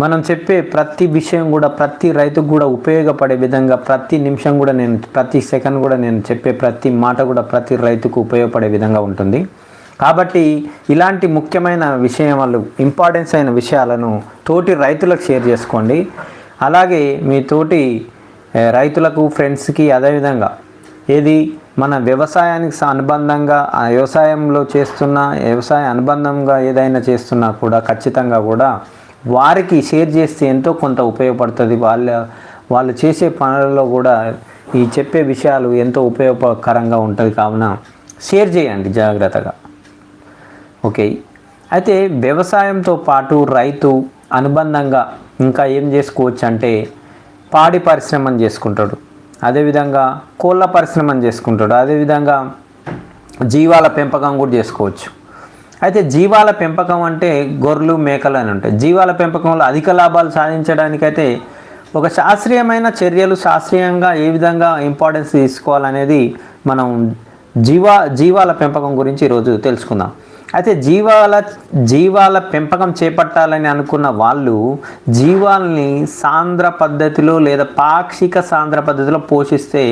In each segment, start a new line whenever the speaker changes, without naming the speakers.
మనం చెప్పే ప్రతి విషయం కూడా ప్రతి రైతుకు కూడా ఉపయోగపడే విధంగా ప్రతి నిమిషం కూడా నేను ప్రతి సెకండ్ కూడా నేను చెప్పే ప్రతి మాట కూడా ప్రతి రైతుకు ఉపయోగపడే విధంగా ఉంటుంది. కాబట్టి ఇలాంటి ముఖ్యమైన విషయాలు ఇంపార్టెన్స్ అయిన విషయాలను తోటి రైతులకు షేర్ చేసుకోండి. అలాగే మీ తోటి రైతులకు ఫ్రెండ్స్కి అదేవిధంగా ఏది మన వ్యవసాయానికి స- అనుబంధంగా ఆ వ్యవసాయంలో చేస్తున్న వ్యవసాయ అనుబంధంగా ఏదైనా చేస్తున్నా కూడా ఖచ్చితంగా కూడా వారికి షేర్ చేస్తే ఎంతో కొంత ఉపయోగపడుతుంది. వాళ్ళ వాళ్ళు చేసే పనులలో కూడా ఈ చెప్పే విషయాలు ఎంతో ఉపయోగకరంగా ఉంటుంది. కావున షేర్ చేయండి జాగ్రత్తగా. ఓకే. అయితే వ్యవసాయంతో పాటు రైతు అనుబంధంగా ఇంకా ఏం చేసుకోవచ్చు అంటే పాడి పరిశ్రమను చేసుకుంటాడు. అదేవిధంగా కోళ్ళ పరిశ్రమను చేసుకుంటాడు. అదేవిధంగా జీవాల పెంపకం కూడా చేసుకోవచ్చు. అయితే జీవాల పెంపకం అంటే గొర్రెలు మేకలు అని ఉంటాయి. జీవాల పెంపకంలో అధిక లాభాలు సాధించడానికైతే ఒక శాస్త్రీయమైన చర్యలు శాస్త్రీయంగా ఏ విధంగా ఇంపార్టెన్స్ తీసుకోవాలనేది మనం జీవా జీవాల పెంపకం గురించి ఈరోజు తెలుసుకుందాం. అయితే జీవాల జీవాల పెంపకం చేపట్టాలని అనుకున్న వాళ్ళు జీవాల్ని సాంద్ర పద్ధతిలో లేదా పాక్షిక సాంద్ర పద్ధతిలో పోషిస్తే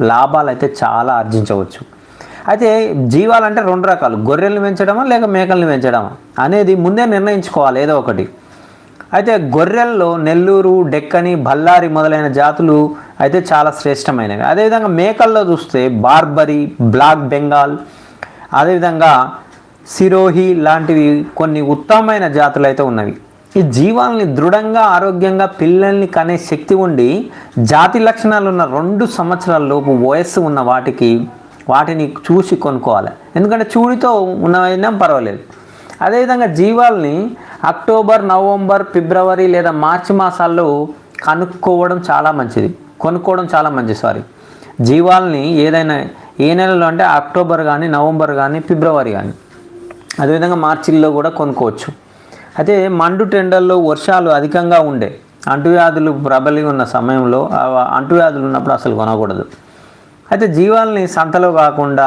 లాభాలు అయితే చాలా ఆర్జించవచ్చు. అయితే జీవాలంటే రెండు రకాలు గొర్రెల్ని పెంచడమా లేక మేకల్ని పెంచడమా? అనేది ముందే నిర్ణయించుకోవాలి ఏదో ఒకటి. అయితే గొర్రెల్లో నెల్లూరు డెక్కని బల్లారి మొదలైన జాతులు అయితే చాలా శ్రేష్టమైనవి. అదేవిధంగా మేకల్లో చూస్తే బార్బరీ బ్లాక్ బెంగాల్ అదేవిధంగా సిరోహి లాంటివి కొన్ని ఉత్తమమైన జాతులు అయితే ఉన్నవి. ఈ జీవాలని దృఢంగా ఆరోగ్యంగా పిల్లల్ని కనే శక్తి ఉండి జాతి లక్షణాలు ఉన్న రెండు సంవత్సరాల లోపు వయస్సు ఉన్న వాటికి వాటిని చూసి కొనుక్కోవాలి. ఎందుకంటే చూడితో ఉన్నవైనా పర్వాలేదు. అదేవిధంగా జీవాల్ని అక్టోబర్ నవంబర్ ఫిబ్రవరి లేదా మార్చి మాసాల్లో కనుక్కోవడం చాలా మంచిది. కొనుక్కోవడం చాలా మంచిది సారీ. జీవాల్ని ఏదైనా ఏ నెలలో అంటే అక్టోబర్ కానీ నవంబర్ కానీ ఫిబ్రవరి కానీ అదేవిధంగా మార్చిల్లో కూడా కొనుక్కోవచ్చు. అయితే మండు టెండర్లో వర్షాలు అధికంగా ఉండే అంటువ్యాధులు ప్రబలి ఉన్న సమయంలో అంటువ్యాధులు ఉన్నప్పుడు అసలు కొనకూడదు. అయితే జీవాల్ని సంతలో కాకుండా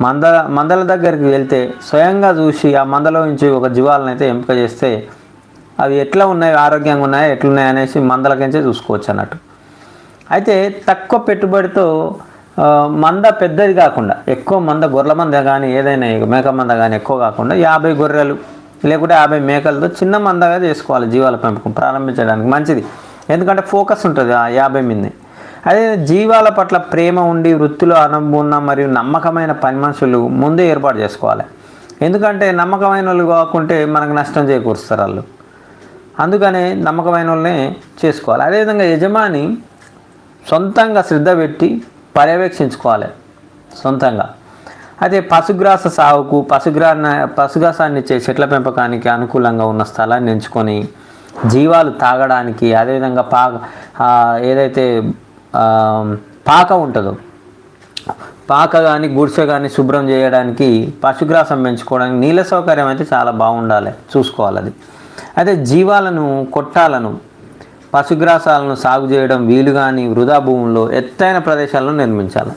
మంద మందల దగ్గరికి వెళ్తే స్వయంగా చూసి ఆ మందలో నుంచి ఒక జీవాలను అయితే ఎంపిక చేస్తే అవి ఎట్లా ఉన్నాయి ఆరోగ్యంగా ఉన్నాయో ఎట్లున్నాయి అనేసి మందలకించే చూసుకోవచ్చు అన్నట్టు. అయితే తక్కువ పెట్టుబడితో మంద పెద్దది కాకుండా ఎక్కువ మంద గొర్రెల మంద కానీ ఏదైనా మేక మంద కానీ ఎక్కువ కాకుండా యాభై గొర్రెలు లేకుంటే యాభై మేకలతో చిన్న మందగా చేసుకోవాలి జీవాల పెంపకం ప్రారంభించడానికి మంచిది. ఎందుకంటే ఫోకస్ ఉంటుంది ఆ యాభై మీద అదే జీవాల పట్ల ప్రేమ ఉండి వృత్తిలో అనుభవం మరియు నమ్మకమైన పని మనుషులు ముందే ఏర్పాటు చేసుకోవాలి. ఎందుకంటే నమ్మకమైన వాళ్ళు కాకుంటే మనకు నష్టం చేకూరుస్తారు వాళ్ళు. అందుకనే నమ్మకమైన వాళ్ళనే చేసుకోవాలి. అదేవిధంగా యజమాని సొంతంగా శ్రద్ధ పెట్టి పర్యవేక్షించుకోవాలి. సొంతంగా. అయితే పశుగ్రాస సాగుకు పశుగ్రా పశుగ్రాసాన్ని ఇచ్చే చెట్ల పెంపకానికి అనుకూలంగా ఉన్న స్థలాన్ని ఎంచుకొని జీవాలు తాగడానికి అదేవిధంగా పా ఏదైతే పాక ఉంటుందో. పాక కానీ గుడిసె కానీ శుభ్రం చేయడానికి పశుగ్రాసం పెంచుకోవడానికి నీళ్ళ సౌకర్యం అయితే చాలా బాగుండాలి చూసుకోవాలి అది. అయితే జీవాలను కొట్టాలను పశుగ్రాసాలను సాగు చేయడం వీలు కానీ వృధా భూముల్లో ఎత్తైన ప్రదేశాలను నిర్మించాలి.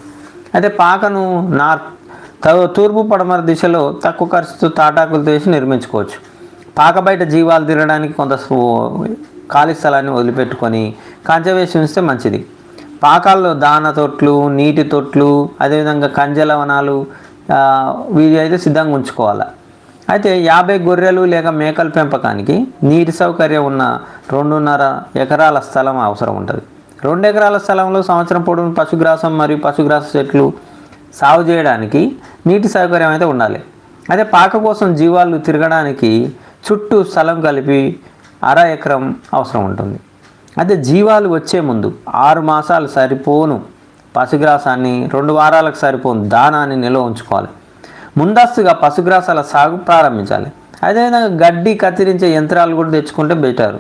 అయితే పాకను నార్త్ తూర్పు పడమర దిశలో తక్కువ ఖర్చుతో తాటాకులు తీసి నిర్మించుకోవచ్చు. పాక బయట జీవాలు తిరగడానికి కొంత ఖాళీ స్థలాన్ని వదిలిపెట్టుకొని కంచె వేసి ఉంచితే మంచిది. పాకాల్లో దాన తొట్లు నీటి తొట్లు అదేవిధంగా కంజలవనాలు ఆ, వీటి అయితే సిద్ధంగా ఉంచుకోవాలి. అయితే యాభై గొర్రెలు లేక మేకల పెంపకానికి నీటి సౌకర్యం ఉన్న రెండున్నర ఎకరాల స్థలం అవసరం ఉంటుంది. రెండు ఎకరాల స్థలంలో సంవత్సరం పొడవున పశుగ్రాసం మరియు పశుగ్రాస చెట్లు సాగు చేయడానికి నీటి సౌకర్యం అయితే ఉండాలి. అయితే పాక కోసం జీవాలు తిరగడానికి చుట్టూ స్థలం కలిపి అర ఎకరం అవసరం ఉంటుంది. అయితే జీవాలు వచ్చే ముందు ఆరు మాసాలు సరిపోను. పశుగ్రాసాన్ని రెండు వారాలకు సరిపోను. దానాన్ని నిల్వ ఉంచుకోవాలి. ముందస్తుగా పశుగ్రాసాల సాగు ప్రారంభించాలి. అదేవిధంగా గడ్డి కత్తిరించే యంత్రాలు కూడా తెచ్చుకుంటే బెటర్.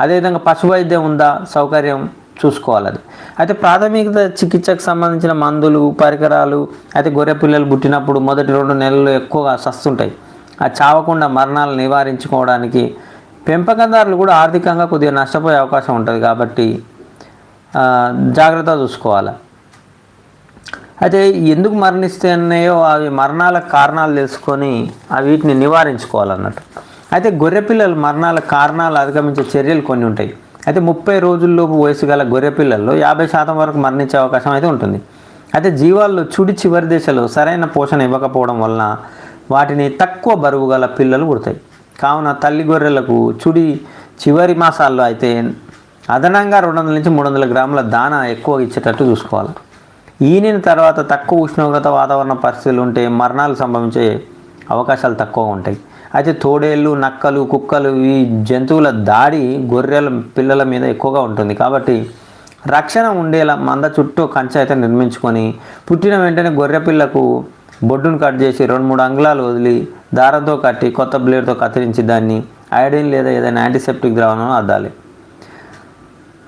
అదేవిధంగా పశు వైద్యం ఉందా? సౌకర్యం చూసుకోవాలి అది. అయితే ప్రాథమిక చికిత్సకు సంబంధించిన మందులు పరికరాలు అయితే గొర్రె పిల్లలు పుట్టినప్పుడు మొదటి రెండు నెలలు ఎక్కువగా సస్తుంటాయి. ఆ చావకుండా మరణాలు నివారించుకోవడానికి పెంపకందారులు కూడా ఆర్థికంగా కొద్దిగా నష్టపోయే అవకాశం ఉంటుంది కాబట్టి జాగ్రత్త చూసుకోవాలి. అయితే ఎందుకు మరణిస్తున్నాయో అవి మరణాల కారణాలు తెలుసుకొని ఆ వీటిని నివారించుకోవాలన్నట్టు. అయితే గొర్రెపిల్లలు మరణాల కారణాలు అధిగమించే చర్యలు కొన్ని ఉంటాయి. అయితే ముప్పై రోజుల్లోపు వయసు గల గొర్రె పిల్లల్లో యాభై శాతం వరకు మరణించే అవకాశం అయితే ఉంటుంది. అయితే జీవాల్లో చుడి చివరి దశలో సరైన పోషణ ఇవ్వకపోవడం వలన వాటిని తక్కువ బరువు గల పిల్లలు పుడతాయి. కావున తల్లి గొర్రెలకు చుడి చివరి మాసాల్లో అయితే అదనంగా రెండు వందల నుంచి మూడు వందల గ్రాముల దాన ఎక్కువ ఇచ్చేటట్టు చూసుకోవాలి. ఈనిన తర్వాత తక్కువ ఉష్ణోగ్రత వాతావరణ పరిస్థితులు ఉంటే మరణాలు సంభవించే అవకాశాలు తక్కువ ఉంటాయి. అయితే తోడేళ్ళు నక్కలు కుక్కలు ఈ జంతువుల దాడి గొర్రెల పిల్లల మీద ఎక్కువగా ఉంటుంది. కాబట్టి రక్షణ ఉండేలా మంద చుట్టూ కంచె అయితే నిర్మించుకొని పుట్టిన వెంటనే గొర్రె పిల్లకు బొడ్డును కట్ చేసి రెండు మూడు అంగుళాలు వదిలి దారంతో కట్టి కొత్త బ్లేడ్తో కత్తిరించి దాన్ని ఐడిన్ లేదా ఏదైనా యాంటీసెప్టిక్ ద్రావణం అద్దాలి.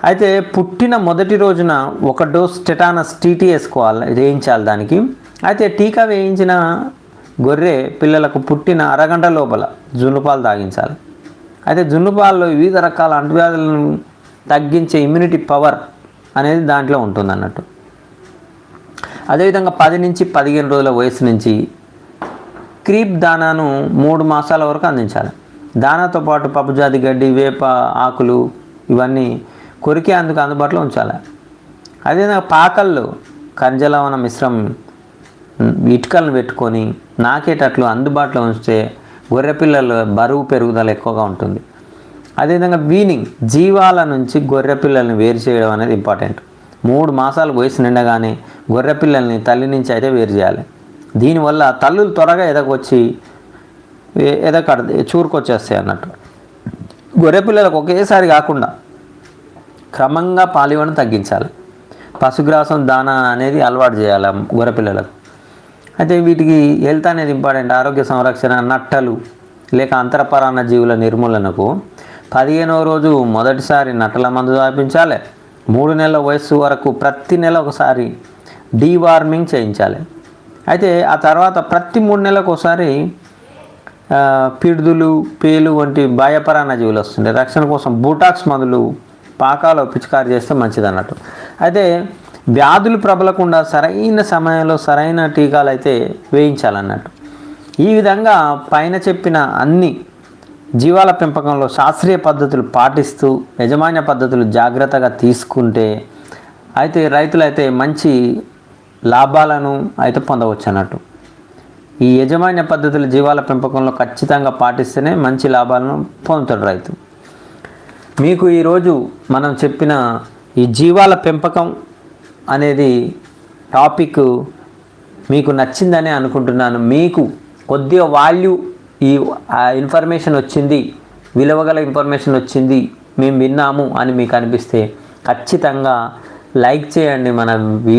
అయితే పుట్టిన మొదటి రోజున ఒక డోస్ టెటానస్ టీటీ వేసుకోవాలి వేయించాలి దానికి. అయితే టీకా వేయించిన గొర్రె పిల్లలకు పుట్టిన అరగంట లోపల జున్నుపాలు తాగించాలి. అయితే జున్నుపాల్లో వివిధ రకాల అంటువ్యాధులను తగ్గించే ఇమ్యూనిటీ పవర్ అనేది దాంట్లో ఉంటుంది అన్నట్టు అదేవిధంగా పది నుంచి పదిహేను రోజుల వయసు నుంచి క్రీప్ దానాను మూడు మాసాల వరకు అందించాలి. దానాతో పాటు పప్పుజాతి గడ్డి వేప ఆకులు ఇవన్నీ కొరికే అందుకు అందుబాటులో ఉంచాలి. అదేవిధంగా పాకల్లో కంజలవన మిశ్రమం ఇటుకలను పెట్టుకొని నాకేటట్లు అందుబాటులో ఉంచితే గొర్రెపిల్లల బరువు పెరుగుదల ఎక్కువగా ఉంటుంది. అదేవిధంగా వీనింగ్ జీవాల నుంచి గొర్రె పిల్లల్ని వేరు చేయడం అనేది ఇంపార్టెంట్. మూడు మాసాలు వయసు నిండగానే గొర్రె పిల్లల్ని తల్లి నుంచి అయితే వేరు చేయాలి. దీనివల్ల తల్లులు త్వరగా ఎదగొచ్చి ఎదకడ చూరుకొచ్చేస్తాయి అన్నట్టు. గొర్రె పిల్లలకు ఒకేసారి కాకుండా క్రమంగా పాలివను తగ్గించాలి. పశుగ్రాసం దానా అనేది అలవాటు చేయాలి గొర్రె పిల్లలకు అయితే వీటికి హెల్త్ అనేది ఇంపార్టెంట్. ఆరోగ్య సంరక్షణ నట్టలు లేక అంతరపరాన్న జీవుల నిర్మూలనకు పదిహేనవ రోజు మొదటిసారి నట్టల మందు దాపించాలి. మూడు నెలల వయస్సు వరకు ప్రతి నెల ఒకసారి డీవార్మింగ్ చేయించాలి. అయితే ఆ తర్వాత ప్రతి మూడు నెలలకు ఒకసారి పిడుదులు పేలు వంటి బాయపరాణ జీవులు వస్తుంటాయి. రక్షణ కోసం బూటాక్స్ మందులు పాకాలో పిచికారి చేస్తే మంచిది అన్నట్టు అయితే వ్యాధులు ప్రబలకుండా సరైన సమయంలో సరైన టీకాలు అయితే వేయించాలన్నట్టు. ఈ విధంగా పైన చెప్పిన అన్ని జీవాల పెంపకంలో శాస్త్రీయ పద్ధతులు పాటిస్తూ యజమాన్య పద్ధతులు జాగ్రత్తగా తీసుకుంటే అయితే రైతులైతే మంచి లాభాలను అయితే పొందవచ్చు అన్నట్టు ఈ యజమాన్య పద్ధతులు జీవాల పెంపకంలో ఖచ్చితంగా పాటిస్తేనే మంచి లాభాలను పొందుతాడు రైతు. మీకు ఈరోజు మనం చెప్పిన ఈ జీవాల పెంపకం అనేది టాపిక్ మీకు నచ్చిందని అనుకుంటున్నాను. మీకు కొద్దిగా వాల్యూ ఈ ఇన్ఫర్మేషన్ వచ్చింది విలువగల ఇన్ఫర్మేషన్ వచ్చింది మేము విన్నాము అని మీకు అనిపిస్తే ఖచ్చితంగా లైక్ చేయండి మన వీ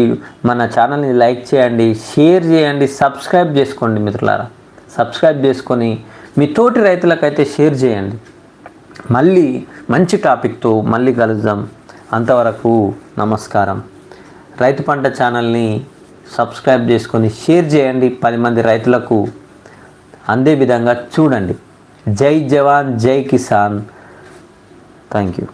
మన ఛానల్ని లైక్ చేయండి షేర్ చేయండి సబ్స్క్రైబ్ చేసుకోండి మిత్రులారా. సబ్స్క్రైబ్ చేసుకొని మీ తోటి రైతులకైతే షేర్ చేయండి. మళ్ళీ మంచి టాపిక్తో మళ్ళీ కలుద్దాం. అంతవరకు నమస్కారం. రైతు పంట ఛానల్ని సబ్స్క్రైబ్ చేసుకొని షేర్ చేయండి పది మంది రైతులకు. అందే విధంగా చూడండి. జై జవాన్ జై కిసాన్. Thank you.